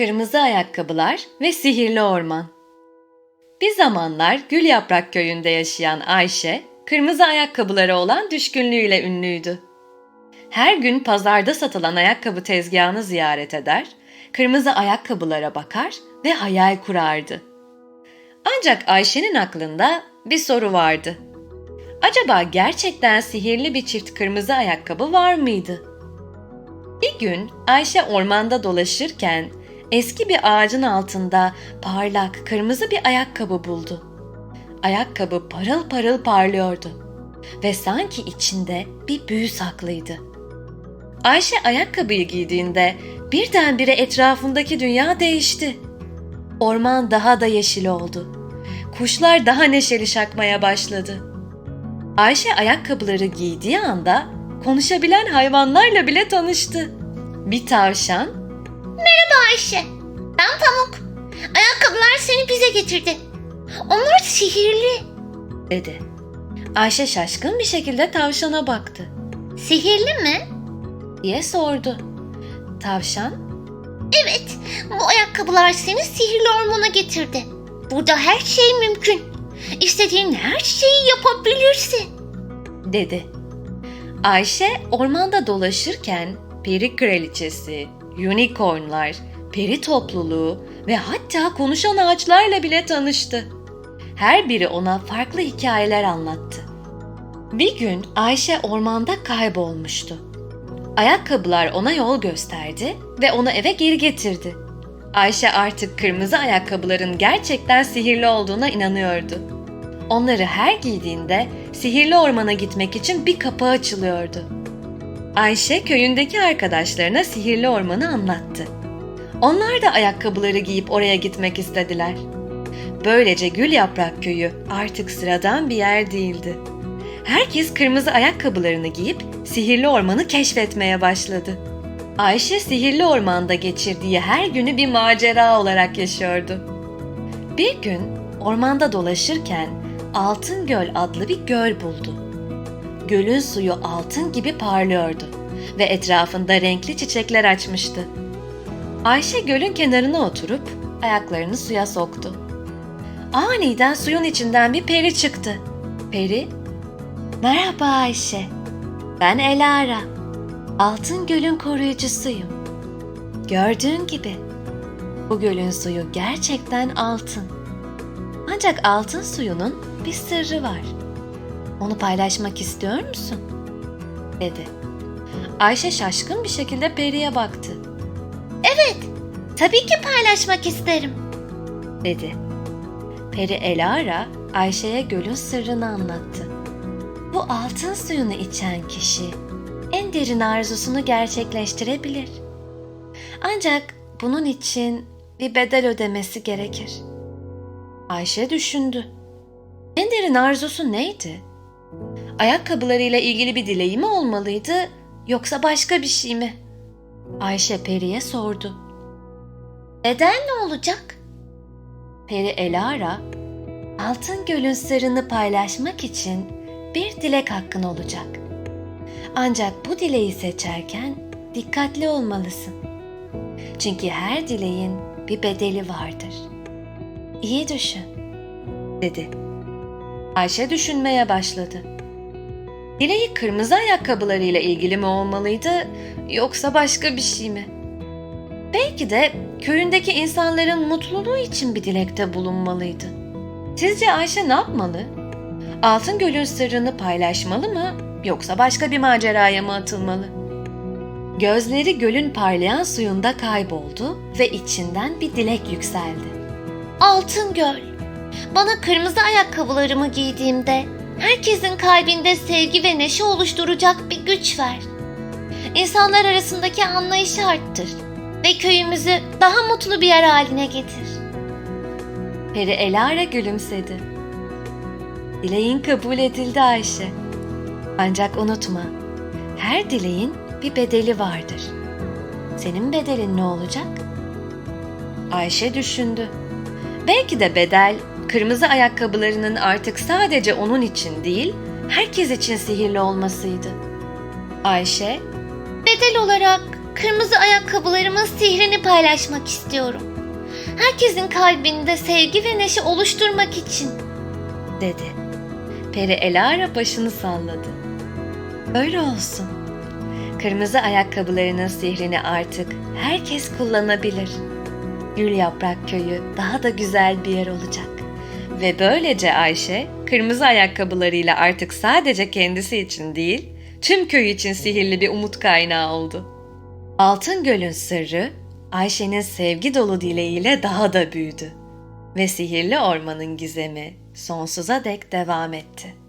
Kırmızı ayakkabılar ve sihirli orman. Bir zamanlar Gül Yaprak köyünde yaşayan Ayşe, kırmızı ayakkabılara olan düşkünlüğüyle ünlüydü. Her gün pazarda satılan ayakkabı tezgahını ziyaret eder, kırmızı ayakkabılara bakar ve hayal kurardı. Ancak Ayşe'nin aklında bir soru vardı. Acaba gerçekten sihirli bir çift kırmızı ayakkabı var mıydı? Bir gün Ayşe ormanda dolaşırken eski bir ağacın altında parlak kırmızı bir ayakkabı buldu. Ayakkabı parıl parıl parlıyordu ve sanki içinde bir büyü saklıydı. Ayşe ayakkabıyı giydiğinde birdenbire etrafındaki dünya değişti. Orman daha da yeşil oldu. Kuşlar daha neşeli şakmaya başladı. Ayşe ayakkabıları giydiği anda konuşabilen hayvanlarla bile tanıştı. Bir tavşan, Ayşe, ben Pamuk. Ayakkabılar seni bize getirdi. Onlar sihirli. dedi. Ayşe şaşkın bir şekilde tavşana baktı. Sihirli mi? diye sordu. Tavşan, Evet, bu ayakkabılar seni sihirli ormana getirdi. Burada her şey mümkün. İstediğin her şeyi yapabilirsin. dedi. Ayşe ormanda dolaşırken peri kraliçesi, unicornlar, peri topluluğu ve hatta konuşan ağaçlarla bile tanıştı. Her biri ona farklı hikayeler anlattı. Bir gün Ayşe ormanda kaybolmuştu. Ayakkabılar ona yol gösterdi ve onu eve geri getirdi. Ayşe artık kırmızı ayakkabıların gerçekten sihirli olduğuna inanıyordu. Onları her giydiğinde sihirli ormana gitmek için bir kapı açılıyordu. Ayşe köyündeki arkadaşlarına sihirli ormanı anlattı. Onlar da ayakkabıları giyip oraya gitmek istediler. Böylece Gül Yaprak Köyü artık sıradan bir yer değildi. Herkes kırmızı ayakkabılarını giyip sihirli ormanı keşfetmeye başladı. Ayşe sihirli ormanda geçirdiği her günü bir macera olarak yaşıyordu. Bir gün ormanda dolaşırken Altın Göl adlı bir göl buldu. Gölün suyu altın gibi parlıyordu ve etrafında renkli çiçekler açmıştı. Ayşe gölün kenarına oturup ayaklarını suya soktu. Aniden suyun içinden bir peri çıktı. Peri, "Merhaba Ayşe. Ben Elara. Altın Göl'ün koruyucusuyum. Gördüğün gibi bu gölün suyu gerçekten altın. Ancak altın suyunun bir sırrı var. Onu paylaşmak istiyor musun? dedi. Ayşe şaşkın bir şekilde Peri'ye baktı. Tabii ki paylaşmak isterim. dedi. Peri Elara Ayşe'ye gölün sırrını anlattı. Bu altın suyunu içen kişi en derin arzusunu gerçekleştirebilir. Ancak bunun için bir bedel ödemesi gerekir. Ayşe düşündü. En derin arzusu neydi? Ayakkabılarıyla ilgili bir dileği mi olmalıydı yoksa başka bir şey mi? Ayşe Peri'ye sordu. Bedel ne olacak? Peri Elara, Altın Göl'ün sırrını paylaşmak için bir dilek hakkın olacak. Ancak bu dileği seçerken dikkatli olmalısın. Çünkü her dileğin bir bedeli vardır. İyi düşün, dedi. Ayşe düşünmeye başladı. Dileği kırmızı ayakkabılarıyla ilgili mi olmalıydı yoksa başka bir şey mi? Belki de köyündeki insanların mutluluğu için bir dilekte bulunmalıydı. Sizce Ayşe ne yapmalı? Altın Göl'ün sırrını paylaşmalı mı yoksa başka bir maceraya mı atılmalı? Gözleri gölün parlayan suyunda kayboldu ve içinden bir dilek yükseldi. Altın Göl. Bana kırmızı ayakkabılarımı giydiğimde herkesin kalbinde sevgi ve neşe oluşturacak bir güç ver. İnsanlar arasındaki anlayışı arttır ve köyümüzü daha mutlu bir yer haline getir. Peri Elara gülümsedi. Dileğin kabul edildi Ayşe. Ancak unutma, her dileğin bir bedeli vardır. Senin bedelin ne olacak? Ayşe düşündü. Belki de bedel kırmızı ayakkabılarının artık sadece onun için değil, herkes için sihirli olmasıydı. Ayşe, Bedel olarak kırmızı ayakkabılarımı ayakkabılarımın sihrini paylaşmak istiyorum. Herkesin kalbinde sevgi ve neşe oluşturmak için. dedi. Peri Elara başını salladı. Öyle olsun. Kırmızı ayakkabılarının sihrini artık herkes kullanabilir. Gül Yaprak Köyü daha da güzel bir yer olacak. Ve böylece Ayşe, kırmızı ayakkabılarıyla artık sadece kendisi için değil, tüm köy için sihirli bir umut kaynağı oldu. Altın Göl'ün sırrı, Ayşe'nin sevgi dolu dileğiyle daha da büyüdü ve sihirli ormanın gizemi sonsuza dek devam etti.